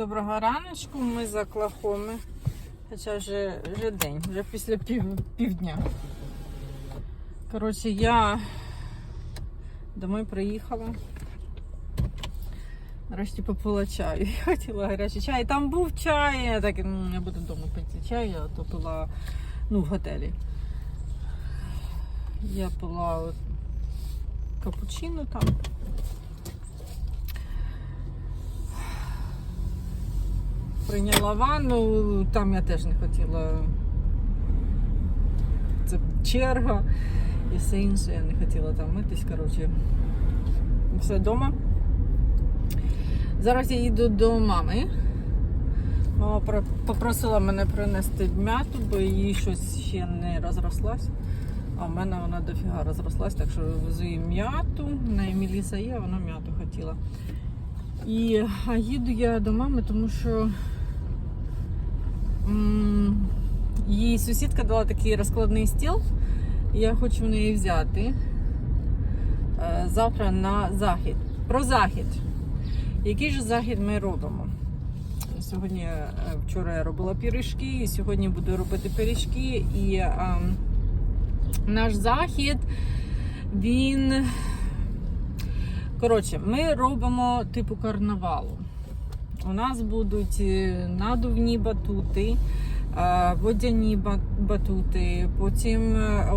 Доброго раночку, ми з Оклахоми. Хоча вже, вже день, вже після пів, півдня. Коротше, я домой приїхала. Нарешті попила чаю. Я хотіла гарячий чай. Там був чай. Я так «М, я буду вдома пити чай, я то пила ну, в готелі. Я пила от капучино там. Прийняла ванну, там я теж не хотіла. Це черга і все інше. Я не хотіла там митись. Коротше, все вдома. Зараз я їду до мами. Мама попросила мене принести м'яту, бо їй щось ще не розрослась. А в мене вона дофіга розрослась, так що везу їй м'яту. В неї Міліса є, вона м'яту хотіла. І їду я до мами, тому що їй сусідка дала такий розкладний стіл, і я хочу в неї взяти е, завтра на захід. Про захід. Який же захід ми робимо? Сьогодні, е, вчора я робила пиріжки, і сьогодні буду робити пиріжки. І е, наш захід, він. Коротше, ми робимо типу карнавалу. У нас будуть е, надувні батути, е, водяні батути, потім е,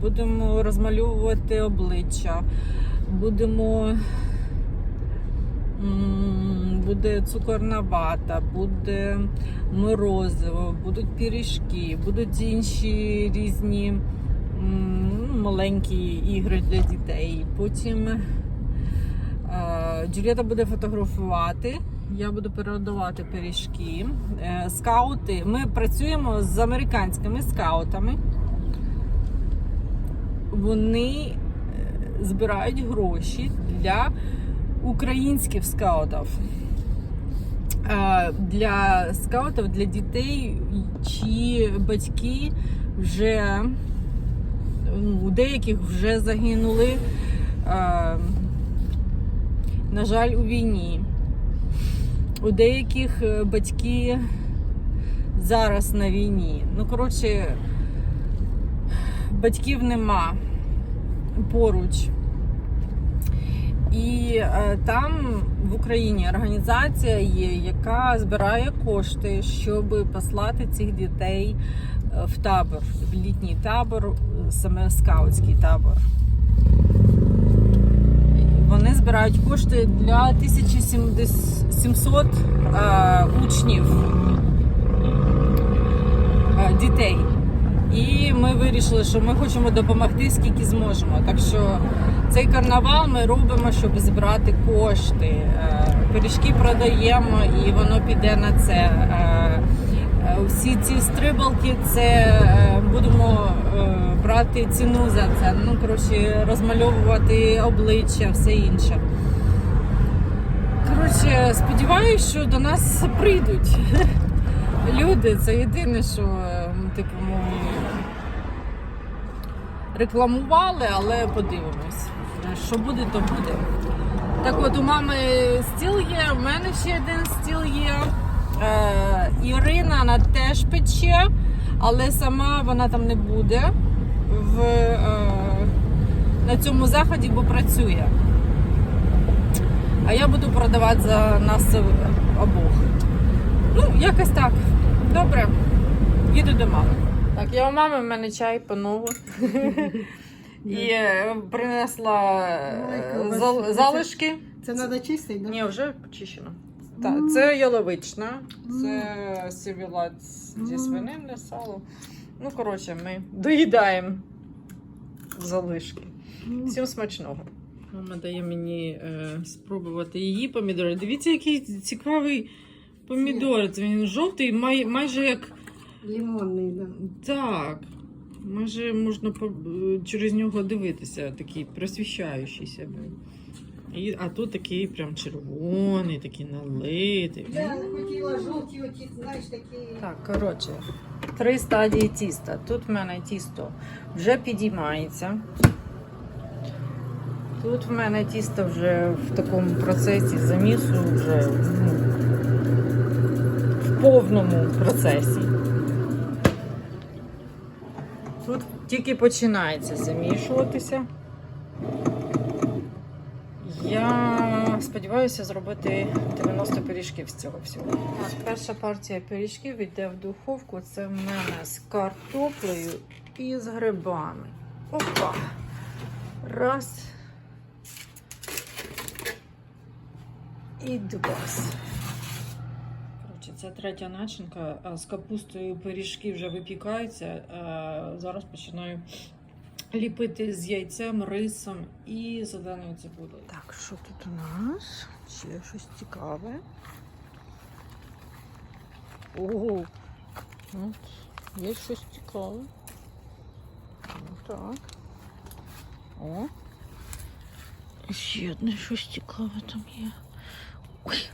будемо розмальовувати обличчя, будемо. Буде цукорна вата, буде морозиво, будуть пиріжки, будуть інші різні маленькі ігри для дітей. Потім Джуліета буде фотографувати. Я буду передавати пиріжки. Е, Скаути. Ми працюємо з американськими скаутами. Вони е, збирають гроші для українських скаутів. Е, Для скаутів, для дітей, чиї батьки вже у деяких вже загинули. на жаль, у війні. У деяких е, батьки зараз на війні. Ну, коротше, батьків нема поруч. І е, там в Україні організація є, яка збирає кошти, щоб послати цих дітей е, в табор, в літній табор, саме скаутський табор. Вони збирають кошти для 1700 е, учнів е, дітей. І ми вирішили, що ми хочемо допомогти скільки зможемо. Так що цей карнавал ми робимо, щоб збирати кошти. Е, Пиріжки продаємо і воно піде на це. Е, е, Всі ці стрибалки, це е, будемо е, брати ціну за це. Ну, коротше, розмальовувати обличчя, все інше. Коротше, сподіваюся, що до нас прийдуть люди. Це єдине, що е, типу, ми рекламували, але подивимось. Що буде, то буде. Так от у мами стіл є, у мене ще один стіл є. Е, Ірина вона теж пече, але сама вона там не буде в, е, на цьому заході, бо працює. А я буду продавати за нас обох. Ну, якось так. Добре. Їду до мами. Так, я у мами в мене чай по нову. І е, принесла е, зал- залишки. Це треба чистити, да? Ні, вже почищено. Так, це яловична, це сівілат зі М. свинини, сало. Ну, коротше, ми доїдаємо залишки. Всім смачного. Мама дає мені е, спробувати її помідори. Дивіться, який цікавий помідор. Це він жовтий, май, майже як. Лимонний, да. Так. Майже можна по- е, через нього дивитися, такий просвіщаючийся. І, а тут такий прям червоний, такий налитий. Я хотіла жовті оті, знаєш, такі. Так, коротше, три стадії тіста. Тут в мене тісто вже підіймається. Тут в мене тісто вже в такому процесі замісу вже ну, повному процесі. Тут тільки починається замішуватися. Я сподіваюся зробити 90 пиріжків з цього всього. Так, перша партія пиріжків йде в духовку. Це в мене з картоплею і з грибами. Опа! Раз. І два. Коротше, це третя начинка. З капустою пиріжки вже випікаються. Зараз починаю ліпити з яйцем, рисом і зеленою цибулею. Так, що тут у нас? Ще щось цікаве. Ого! От, є щось цікаве. Ну, так. О. І Ще одне щось цікаве там є. Ой,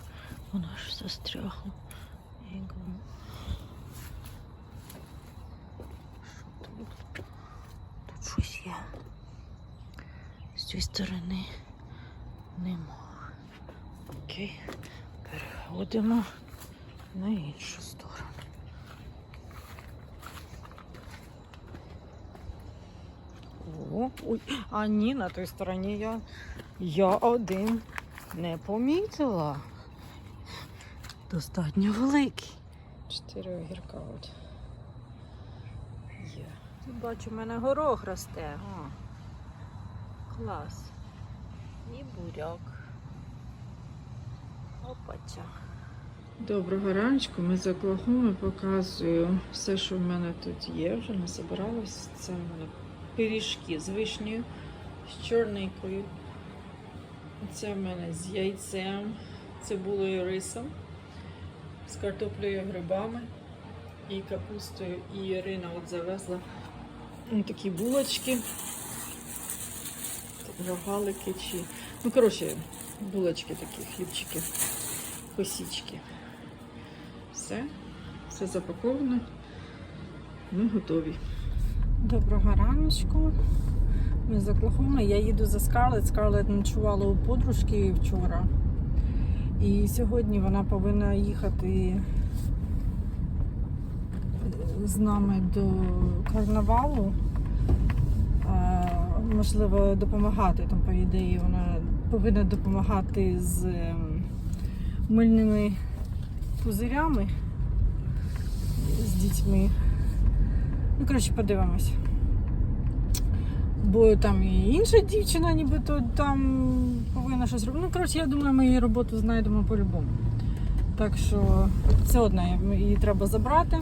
воно ж застрягло. Іго. Цієї сторони нема. Окей. Переходимо на іншу сторону. О, ой, а ні, на той стороні я, я один не помітила. Достатньо великий. Чотири огірка от. Є. Тут бачу, в мене горох росте. О, клас. І буряк. Опача. Доброго раночку. Ми з Оклахоми показую все, що в мене тут є. Вже насобиралось. Це в мене пиріжки з вишнею, з чорникою. Це в мене з яйцем, цибулею рисом, з картоплею грибами і капустою. І Ірина от завезла такі булочки. Рогалики чи. Ну, коротше, булочки такі, хлібчики, косічки. Все, все запаковано. Ми готові. Доброго раночку. Ми з Оклахоми. Я їду за Скарлет. Скарлет ночувала у подружки вчора. І сьогодні вона повинна їхати з нами до карнавалу. Можливо, допомагати. Там, по ідеї, вона повинна допомагати з ем, мильними пузирями з дітьми. Ну, коротше, подивимось. Бо там і інша дівчина, нібито там повинна щось робити. Ну, коротше, я думаю, ми її роботу знайдемо по-любому. Так що це одне, її треба забрати.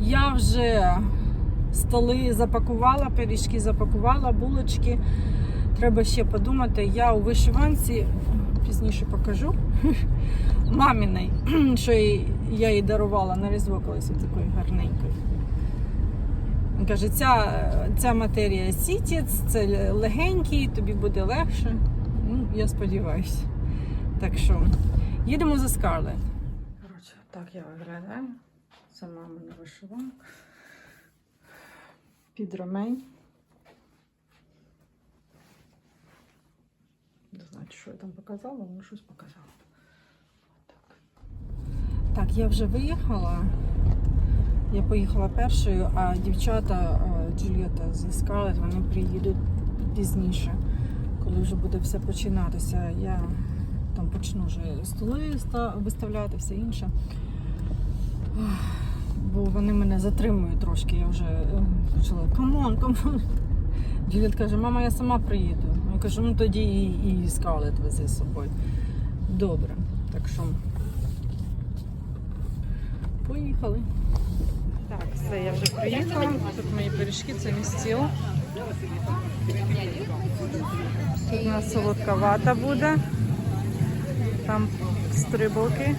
Я вже столи запакувала, пиріжки запакувала, булочки. Треба ще подумати. Я у вишиванці пізніше покажу. Маміної, що я їй дарувала на різдво колись гарненької. Він каже, ця, ця матерія сітіц, це легенький, тобі буде легше. Ну, я сподіваюся. Так що їдемо за Скарлет. Коротше, так я виглядаю. Це мамина вишиванка. Під ремень. Не знаю, що я там показала, але щось показала. Так. так, я вже виїхала. Я поїхала першою, а дівчата е, Джульєта зі Скарлет, вони приїдуть пізніше, коли вже буде все починатися. Я там почну вже столи виставляти, все інше. Бо вони мене затримують трошки. Я вже е, почала камон, камон. Джуліет каже, мама, я сама приїду. Я кажу, ну тоді і, і Скарлет вези з собою. Добре, так що поїхали. Так, все, я вже приїхала. Тут мої пиріжки, це мій. Тут у нас солодка вата буде. Там стрибоки.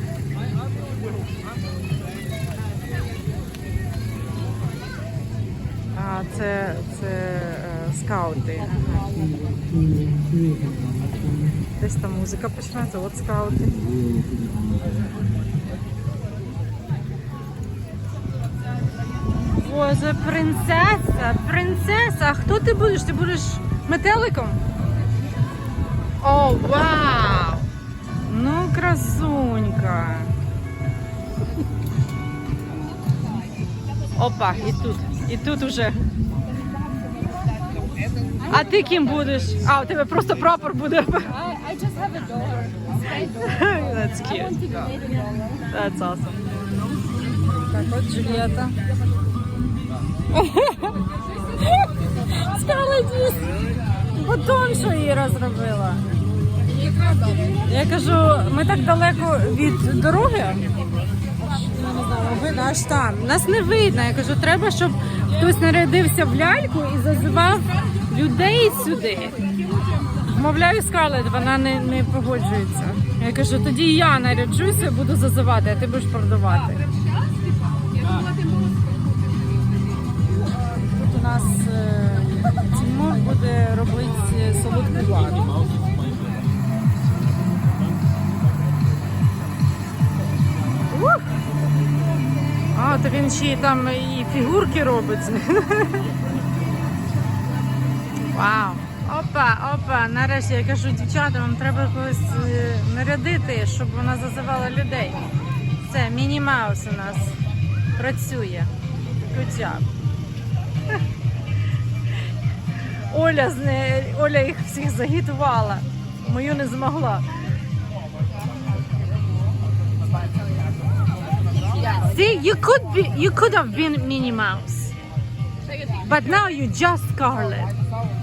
А це це е, скаути. Десь там музика починається, от скаути. Боже, принцеса, принцеса, хто ти будеш? Ти будеш метеликом? О, вау! Ну, красунька. Опа, і тут. І тут уже. А ти ким будеш? А, у тебе просто прапор буде. I, just have a. That's cute. That's awesome. Так, от Джульєта. Скарлетт Потім, що її розробила. Я кажу, ми так далеко від дороги. Видно аж там. Нас не видно. Я кажу, треба, щоб хтось нарядився в ляльку і зазивав людей сюди. Мовляю, Скарлетт, вона не, не погоджується. Я кажу, тоді я наряджуся, буду зазивати, а ти будеш продавати. Ще там і фігурки робить. Вау! Опа, опа, нарешті я кажу, дівчата, вам треба когось е, нарядити, щоб вона зазивала людей. Це Міні Маус у нас працює. Job. Оля, з не... Оля їх всіх загітувала. Мою не змогла. See, you could be, you could have been Minnie Mouse. But now you just Scarlett.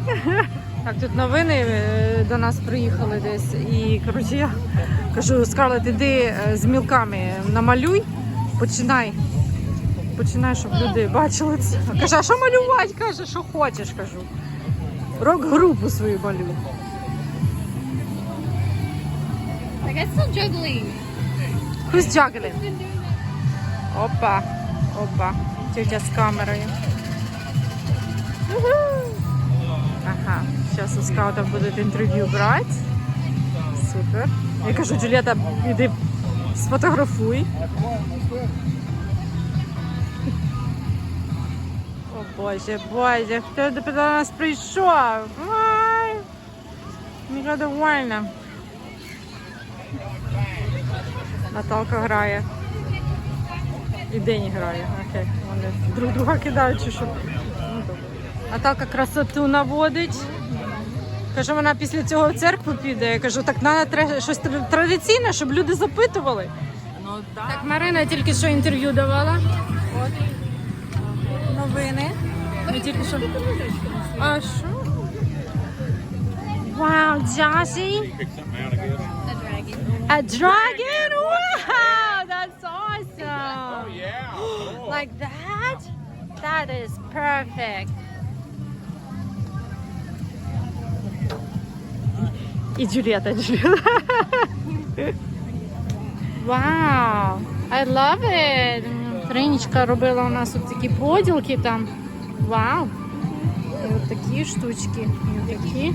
Так, тут новини е, до нас приїхали десь. І коротше, я кажу, Скарлет, іди е, з мілками намалюй, починай. Починай, щоб люди бачили це. Каже, а що малювати? Каже, що хочеш, кажу. Рок-групу свою малюй. Like I'm still juggling. Who's juggling? Опа, опа. Тетя з камерою. Ага, зараз у скаутів будуть інтерв'ю брати. Супер. Я кажу, Джуліета, іди сфотографуй. О Боже, Боже, хто до нас прийшов? Ай, Мені довольна. Наталка грає. І Дені грає. Окей. Вони друг друга кидають чи що. Ну, добре. Наталка красоту наводить. Каже, вона після цього в церкву піде. Я кажу, так треба щось традиційне, щоб люди запитували. Так, Марина тільки що інтерв'ю давала. От. Новини. Ми тільки що. А що? Вау, Джасі. Dragon. A dragon? That is perfect. І Джуліета, Джуліета. Вау! I love it! Тринічка робила у нас от такі поділки там. Вау! І от такі штучки. І от такі.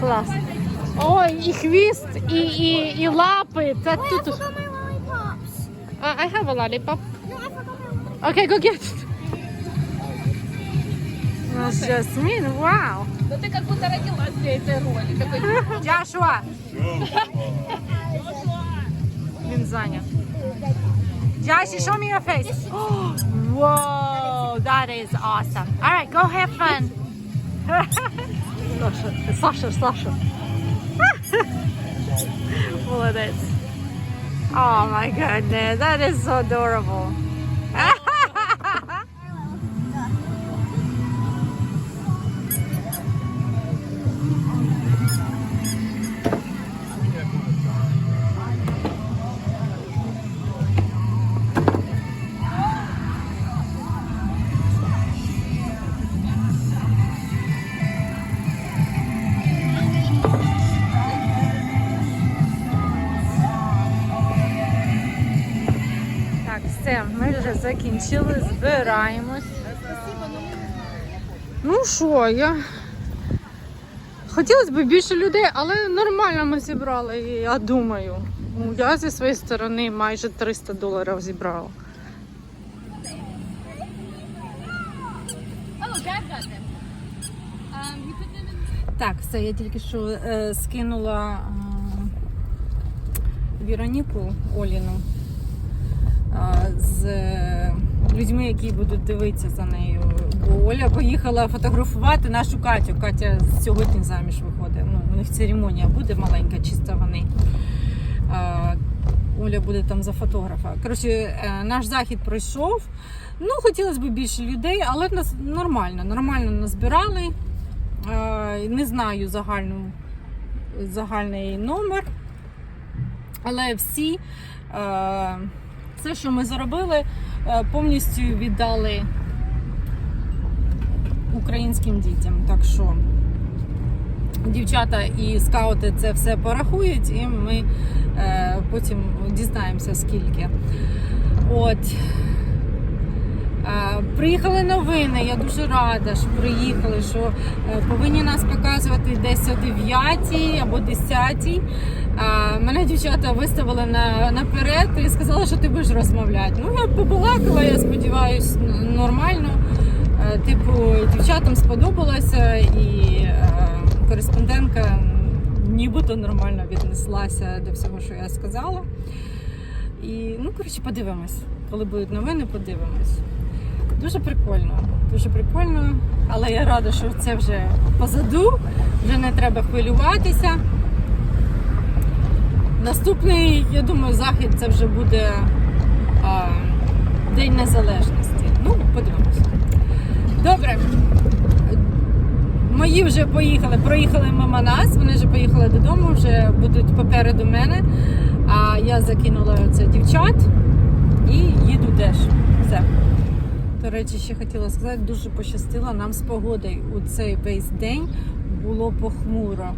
Клас. Ой, і хвіст, і, і, і лапи. Це тут. my lollipops. Uh, I have a lollipop. No, I forgot my Okay, go get it. That's Jasmine, wow. Ну ты как будто родилась для этой роли. Такой, Joshua. Він зайнят. Joshua, show me your face. Whoa, that is awesome. All right, go have fun. Саша, Саша, Саша. Молодець. Oh my goodness, that is so adorable. Вже закінчили, збираємось. Ну що, я. Хотілося б більше людей, але нормально ми зібрали, я думаю. Ну, я зі своєї сторони майже 300 доларів зібрала. Так, все, я тільки що е, скинула е, Віроніку Оліну з людьми, які будуть дивитися за нею. Бо Оля поїхала фотографувати нашу Катю. Катя сьогодні заміж виходить. Ну, у них церемонія буде маленька, чисто вони. Оля буде там за фотографа. Коротше, е, наш захід пройшов. Ну, хотілося б більше людей, але нас нормально, нормально назбирали. Е, Не знаю загальну, загальний номер. Але всі е, все, що ми заробили, е, повністю віддали українським дітям. Так що дівчата і скаути це все порахують, і ми е, потім дізнаємося скільки. От. Е, Приїхали новини, я дуже рада, що приїхали, що е, повинні нас показувати десь о 9 або 10. Е, Мене дівчата виставили на, наперед і сказали, що ти будеш розмовляти. Ну, я побалакала, я сподіваюся, нормально. Типу, дівчатам сподобалося, і кореспондентка нібито нормально віднеслася до всього, що я сказала. І, ну, коротше, подивимось. Коли будуть новини, подивимось. Дуже прикольно, дуже прикольно. Але я рада, що це вже позаду, вже не треба хвилюватися. Наступний, я думаю, захід це вже буде а, День Незалежності. Ну, подивимось. Добре. Мої вже поїхали, проїхали мимо нас, вони вже поїхали додому, вже будуть попереду мене. А я закинула це дівчат і їду теж. Все. До речі, ще хотіла сказати, дуже пощастило нам з погодою. У цей весь день було похмуро.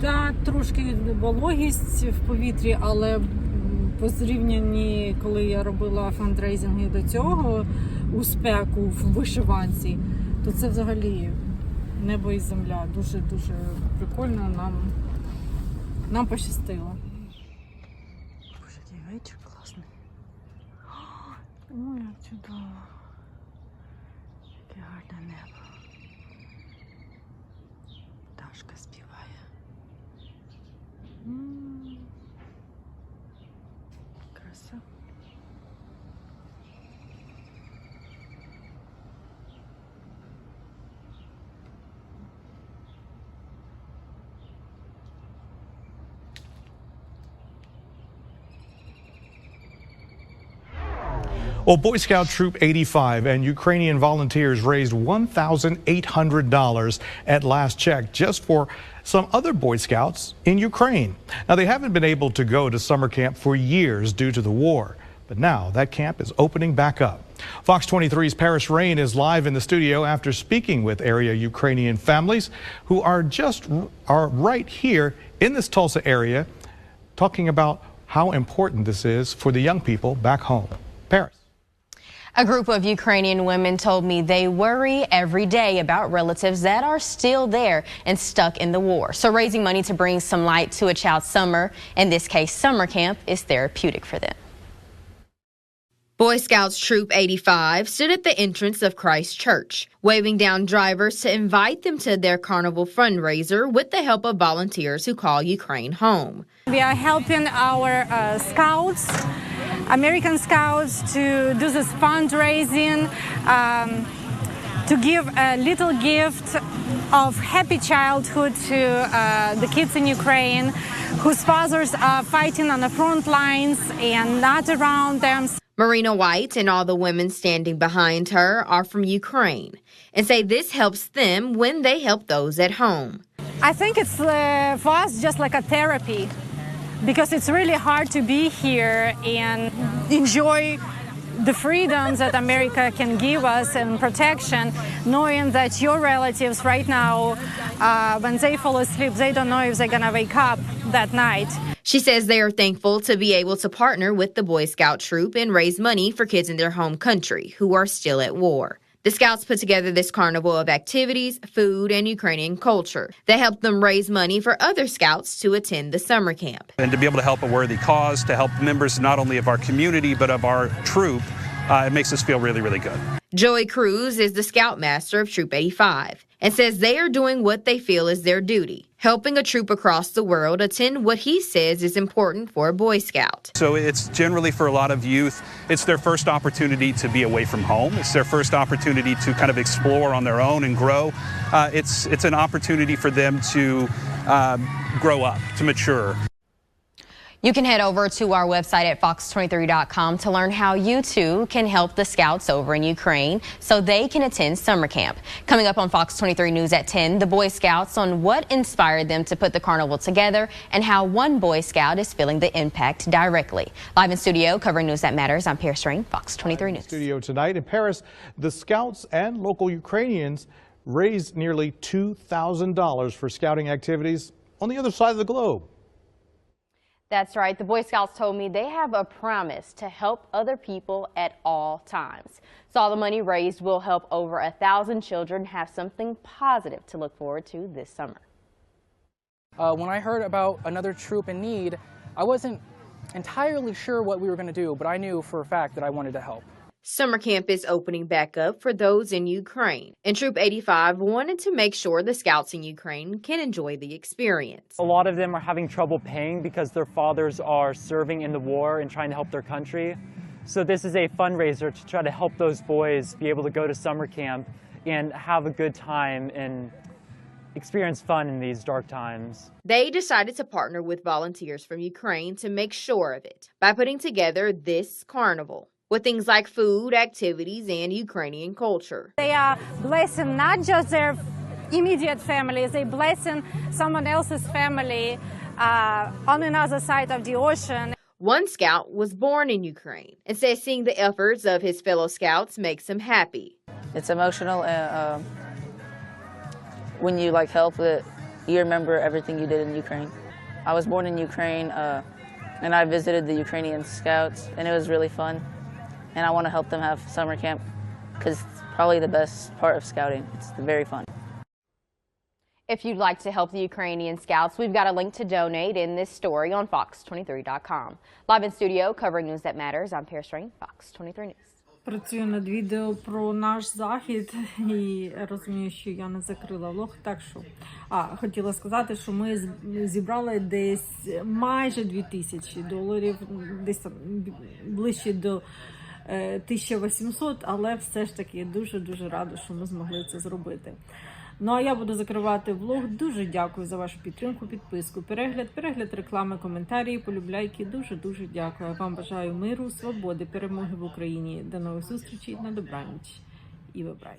Да, трошки вологість в повітрі, але по зрівнянні, коли я робила фандрейзинги до цього у спеку в вишиванці, то це взагалі небо і земля. Дуже дуже прикольно. Нам, нам пощастило. Боже, який класний. Ой, як чудово. done that. Well, Boy Scout Troop 85 and Ukrainian volunteers raised $1,800 at last check just for some other Boy Scouts in Ukraine. Now, they haven't been able to go to summer camp for years due to the war, but now that camp is opening back up. Fox 23's Paris Rain is live in the studio after speaking with area Ukrainian families who are just are right here in this Tulsa area talking about how important this is for the young people back home. Paris. A group of Ukrainian women told me they worry every day about relatives that are still there and stuck in the war. So raising money to bring some light to a child's summer, in this case summer camp, is therapeutic for them. Boy Scouts Troop 85 stood at the entrance of Christ Church, waving down drivers to invite them to their carnival fundraiser with the help of volunteers who call Ukraine home. We are helping our uh, scouts, American scouts, to do this fundraising, um, to give a little gift of happy childhood to uh, the kids in Ukraine whose fathers are fighting on the front lines and not around them. Marina White and all the women standing behind her are from Ukraine and say this helps them when they help those at home. I think it's uh, for us just like a therapy because it's really hard to be here and enjoy the freedoms that America can give us and protection, knowing that your relatives right now, uh, when they fall asleep, they don't know if they're gonna wake up that night. She says they are thankful to be able to partner with the Boy Scout troop and raise money for kids in their home country who are still at war. The Scouts put together this carnival of activities, food, and Ukrainian culture. They helped them raise money for other Scouts to attend the summer camp. and to be able to help a worthy cause, to help members not only of our community but of our troop, uh, it makes us feel really, really good. Joey Cruz is the Scoutmaster of Troop 85 and says they are doing what they feel is their duty, helping a troop across the world attend what he says is important for a Boy Scout. So it's generally for a lot of youth, it's their first opportunity to be away from home. It's their first opportunity to kind of explore on their own and grow. Uh, it's it's an opportunity for them to um, grow up, to mature. You can head over to our website at fox23.com to learn how you too can help the scouts over in Ukraine so they can attend summer camp. Coming up on Fox 23 News at 10, the Boy Scouts on what inspired them to put the carnival together and how one Boy Scout is feeling the impact directly. Live in studio covering news that matters, I'm Pierce Strain, Fox 23 News. Studio tonight in Paris, the Scouts and local Ukrainians raised nearly $2,000 for scouting activities on the other side of the globe. That's right. The Boy Scouts told me they have a promise to help other people at all times. So all the money raised will help over a thousand children have something positive to look forward to this summer. Uh, when I heard about another troop in need, I wasn't entirely sure what we were going to do, but I knew for a fact that I wanted to help. Summer camp is opening back up for those in Ukraine, and Troop 85 wanted to make sure the scouts in Ukraine can enjoy the experience. A lot of them are having trouble paying because their fathers are serving in the war and trying to help their country. So this is a fundraiser to try to help those boys be able to go to summer camp and have a good time and experience fun in these dark times. They decided to partner with volunteers from Ukraine to make sure of it by putting together this carnival with things like food, activities, and Ukrainian culture. They are blessing not just their immediate families, they're blessing someone else's family uh, on another side of the ocean. One scout was born in Ukraine and says seeing the efforts of his fellow scouts makes him happy. It's emotional, and um, when you like help it, you remember everything you did in Ukraine. I was born in Ukraine, uh, and I visited the Ukrainian Scouts, and it was really fun And I want to help them have summer camp because it's probably the best part of scouting. It's very fun. If you'd like to help the Ukrainian Scouts, we've got a link to donate in this story on fox23.com. Live in studio covering news that matters, I'm Pierce Strain, Fox 23 News. Працюю над відео про наш захід і розумію, що я не закрила влог. Так що а хотіла сказати, що ми з- зібрали десь майже 2000 доларів, десь там ближче до е, 1800, але все ж таки дуже дуже рада, що ми змогли це зробити. Ну а я буду закривати влог. Дуже дякую за вашу підтримку, підписку, перегляд, перегляд реклами, коментарі, полюбляйки. Дуже дуже дякую. Вам бажаю миру, свободи, перемоги в Україні. До нових зустрічей на добраніч і вибрай.